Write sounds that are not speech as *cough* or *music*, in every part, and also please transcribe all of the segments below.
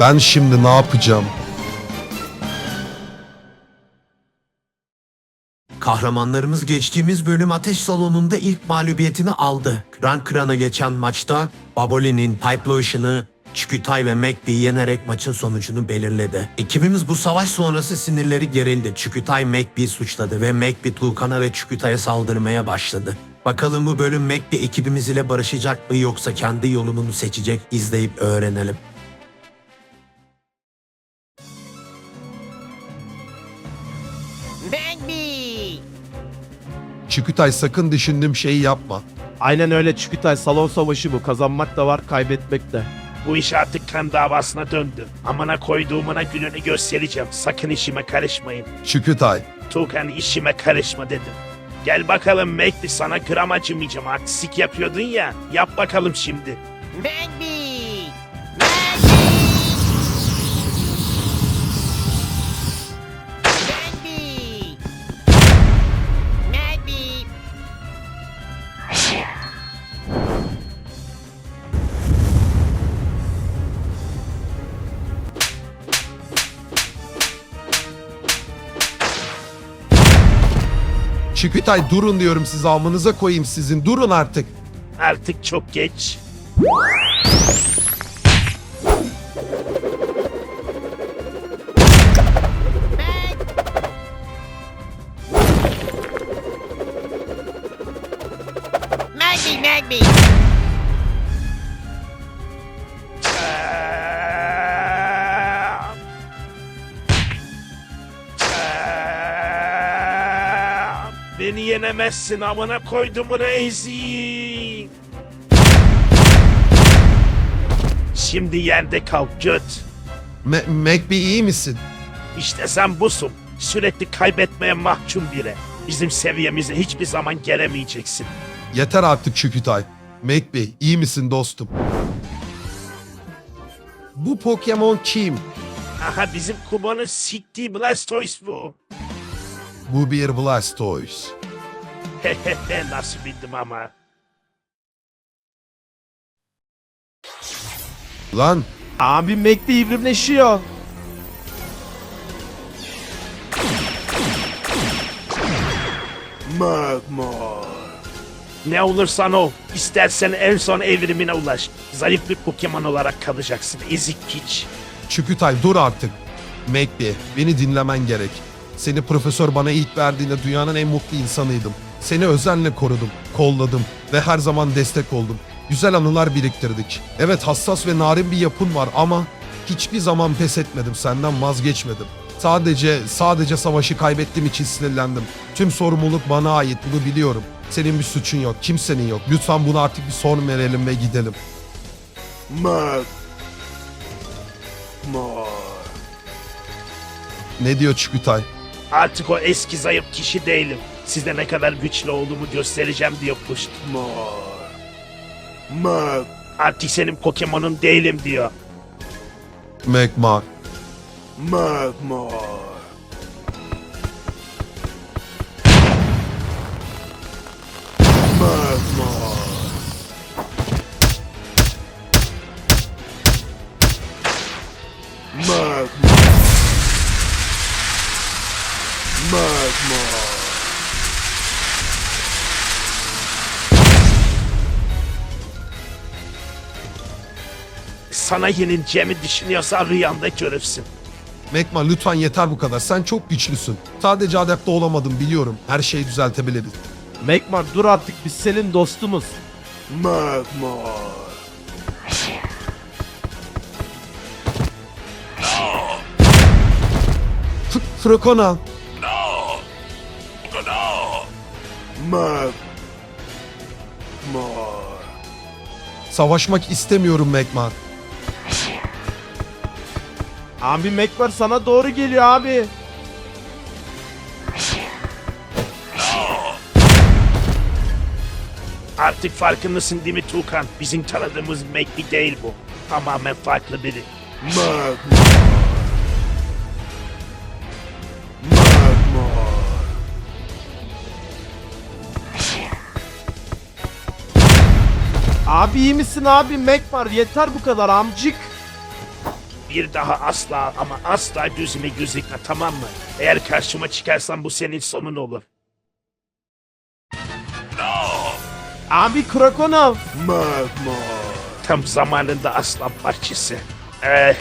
Ben şimdi ne yapacağım? Kahramanlarımız geçtiğimiz bölüm ateş salonunda ilk mağlubiyetini aldı. Kıran kırana geçen maçta Baboli'nin Pipe Lotion'ı Çükütay ve McBee'yi yenerek maçın sonucunu belirledi. Ekibimiz bu savaş sonrası sinirleri gerildi. Çükütay McBee'yi suçladı ve McBee Tuğkan'a ve Çükütay'a saldırmaya başladı. Bakalım bu bölüm McBee ekibimiz ile barışacak mı yoksa kendi yolunu seçecek izleyip öğrenelim. Çükütay sakın düşündüğüm şeyi yapma. Aynen öyle Çükütay salon savaşı bu. Kazanmak da var kaybetmek de. Bu iş artık kan davasına döndü. Amına koyduğumuna gününü göstereceğim. Sakın işime karışmayın. Çükütay. Tuğkan işime karışma dedim. Gel bakalım Mekli sana gram acımayacağım. Artistik yapıyordun ya. Yap bakalım şimdi. Bagby! Çükütay durun diyorum size amınıza koyayım sizin. Durun artık. Artık çok geç. Magby, Magby! Beni yenemezsin amına koydum reizi. Şimdi yerde kal göt. Me- iyi misin? İşte sen busun. Sürekli kaybetmeye mahkum biri. Bizim seviyemize hiçbir zaman gelemeyeceksin. Yeter artık Çükütay. McBee iyi misin dostum? Bu Pokemon kim? Aha bizim kumanın siktiği Blastoise bu. Bu bir Blastoise. Hehehe *laughs* nasıl bildim ama. Lan Abi Mac de evrimleşiyor. Magmar. Ne olursan ol. İstersen en son evrimine ulaş. Zayıf bir Pokemon olarak kalacaksın. Ezik piç. Çükütay dur artık. McBee beni dinlemen gerek. Seni profesör bana ilk verdiğinde dünyanın en mutlu insanıydım. Seni özenle korudum, kolladım ve her zaman destek oldum. Güzel anılar biriktirdik. Evet hassas ve narin bir yapın var ama hiçbir zaman pes etmedim, senden vazgeçmedim. Sadece, sadece savaşı kaybettiğim için sinirlendim. Tüm sorumluluk bana ait, bunu biliyorum. Senin bir suçun yok, kimsenin yok. Lütfen buna artık bir son verelim ve gidelim. Magmar. Ne diyor Çükütay? Artık o eski zayıf kişi değilim. Size ne kadar güçlü olduğumu göstereceğim diye puşt. Mag. Artık senin Pokemon'un değilim diyor. Magmar. Magmar. Magmar. Sana yenileceğimi düşünüyorsan rüyanda görürsün. Mekman lütfen yeter bu kadar. Sen çok güçlüsün. Sadece adapte olamadım biliyorum. Her şeyi düzeltebiliriz. Macmar dur artık biz senin dostumuz. Magmar. F- Frakona. Magmar. Savaşmak istemiyorum Mekman. Abi Macmar sana doğru geliyor abi. Artık farkındasın değil mi Tuğkan? Bizim tanıdığımız Megbi değil bu. Tamamen farklı biri. Magmar. Magmar. Abi iyi misin abi Macmar yeter bu kadar amcık. Bir daha asla ama asla gözüme gözükme tamam mı? Eğer karşıma çıkarsan bu senin sonun olur. Abi Krakonov. Tam zamanında aslan parçası. Eh,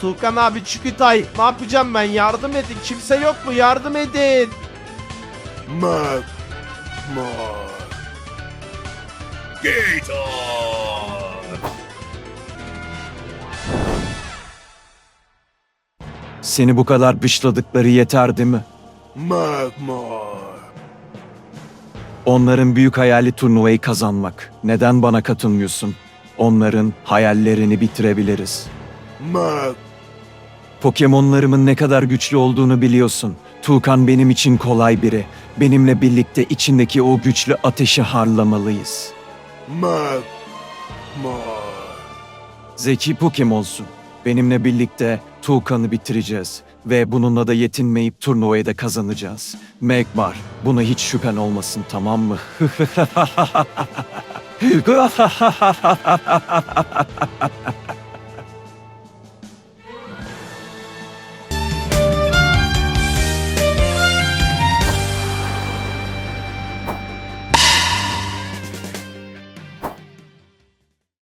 Tuğkan abi Çükütay. Ne yapacağım ben? Yardım edin. Kimse yok mu? Yardım edin. Seni bu kadar dışladıkları yeter değil mi? Onların büyük hayali turnuvayı kazanmak. Neden bana katılmıyorsun? Onların hayallerini bitirebiliriz. Pokemonlarımın ne kadar güçlü olduğunu biliyorsun. Tuğkan benim için kolay biri. Benimle birlikte içindeki o güçlü ateşi harlamalıyız. Zeki Pokemon'sun. Benimle birlikte Tuğkan'ı bitireceğiz. Ve bununla da yetinmeyip turnuvayı da kazanacağız. Megmar, buna hiç şüphen olmasın tamam mı? *laughs*